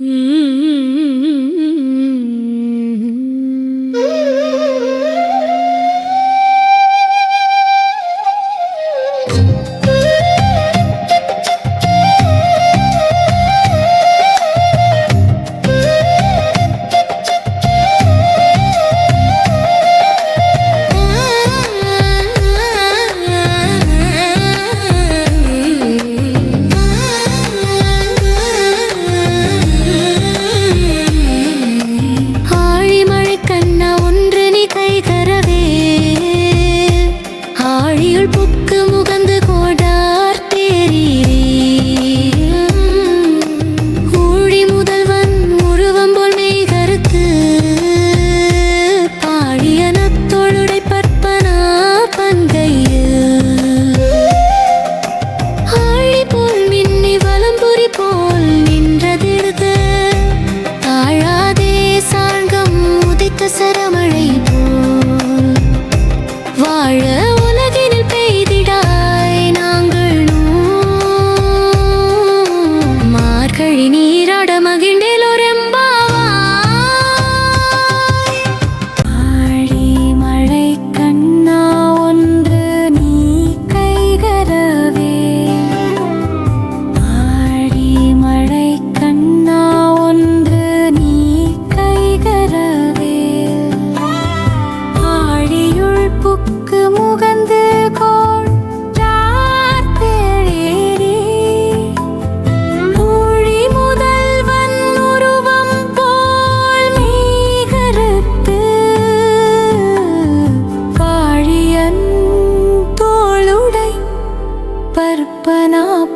Mm. Book முகந்து கோடார் தேரீரே. ஊழி முதல்வன் உருவம் போல் மெய் கருத்து. பாழியன தொழுடை பற்பனா பன்கையில். ஆழி போல் மின்னி வலம்புரி போல் நின்றதிருது தாழாதே சார்கம் உதித்த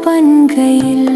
பன்கையில்